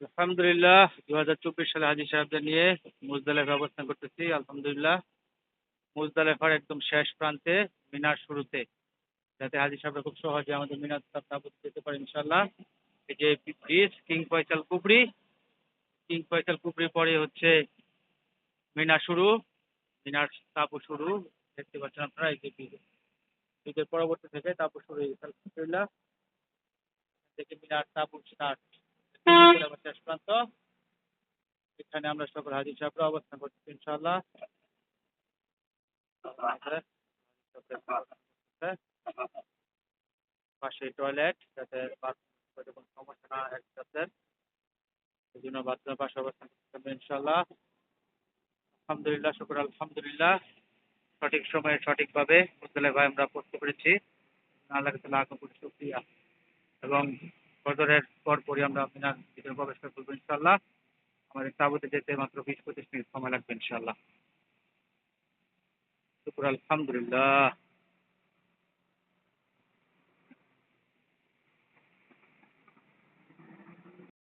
আলহামদুলিল্লাহ দু হাজার চব্বিশ সালে হাজি সাহেবদের নিয়ে মুজদালেফা অবস্থান করতেছি, আলহামদুলিল্লাহ। মুজদালেফার একদম শেষ প্রান্তে মিনার শুরুতে, যাতে হাজি সাহেবরা খুব সহজে আমাদের মিনার তাবুত যেতে পারে ইনশাল্লাহ এই যে ব্রিজ, কিং ফয়সাল কুবরি, কিং ফয়সাল কুবরি পরে হচ্ছে মিনার শুরু, মিনার তাবু শুরু, দেখতে পাচ্ছেন আপনারা, এই যে ব্রিজ। ব্রিজের পরবর্তী থেকে তাবু শুরু হয়ে গেছে, আলহামদুলিল্লাহ। থেকে মিনার তাবু স্টার্ট শেষ প্রান্ত। এখানে আমরা সকল হাজির সাহেবরা অবস্থান করছি ইনশাল্লাহ পাশে টয়লেট যাতে সমস্যা না এই জন্য বাথরুমের পাশে অবস্থান করতে ইনশাআল্লাহ। আলহামদুলিল্লাহ আলহামদুলিল্লাহ। সঠিক সময়ে সঠিকভাবে মুসলে ভাই আমরা পড়তে পেরেছি আল্লাহ তালা আগে করে শুক্রিয়া এবং ফজরের পরপরই আমরা ভিতরে প্রবেশ করব ইনশাল্লাহ আমাদের তাবুতে যেতে মাত্র বিশ পঁচিশ মিনিট সময় লাগবে ইনশাল্লাহ শুকুর, আলহামদুলিল্লাহ।